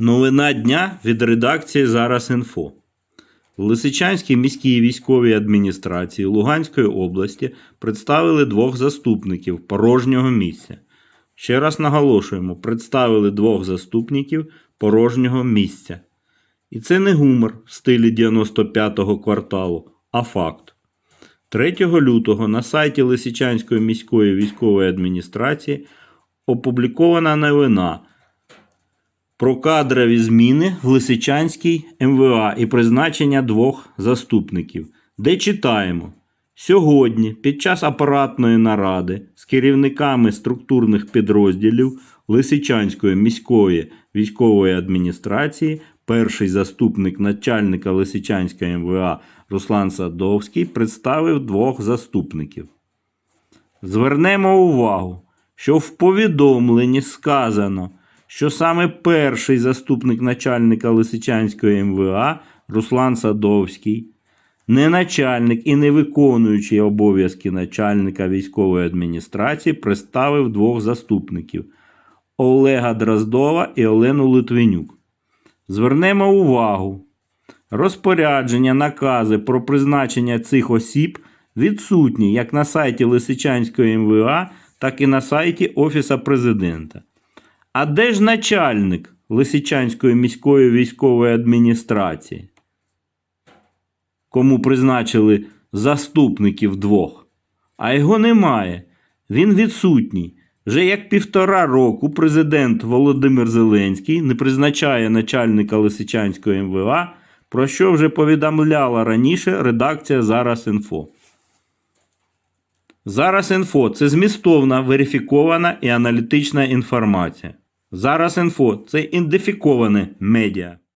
Новина дня від редакції Зараз інфо. В Лисичанській міській військовій адміністрації Луганської області представили двох заступників порожнього місця. Ще раз наголошуємо, представили двох заступників порожнього місця. І це не гумор в стилі 95-го кварталу, а факт. 3 лютого на сайті Лисичанської міської військової адміністрації опублікована новина про кадрові зміни в Лисичанській МВА і призначення двох заступників, де читаємо. Сьогодні, під час апаратної наради з керівниками структурних підрозділів Лисичанської міської військової адміністрації, перший заступник начальника Лисичанської МВА Руслан Садовський представив двох заступників. Звернемо увагу, що в повідомленні сказано, що саме перший заступник начальника Лисичанської МВА Руслан Садовський, не начальник і не виконуючий обов'язки начальника військової адміністрації, представив двох заступників Олега Дроздова і Олену Литвинюк. Звернемо увагу, розпорядження, накази про призначення цих осіб відсутні як на сайті Лисичанської МВА, так і на сайті Офіса президента. А де ж начальник Лисичанської міської військової адміністрації? Кому призначили заступників двох? А його немає. Він відсутній. Вже як півтора року президент Володимир Зеленський не призначає начальника Лисичанської МВА, про що вже повідомляла раніше редакція Зараз інфо. Зараз інфо це змістовна, верифікована і аналітична інформація. Зараз інфо це ідентифіковане медіа.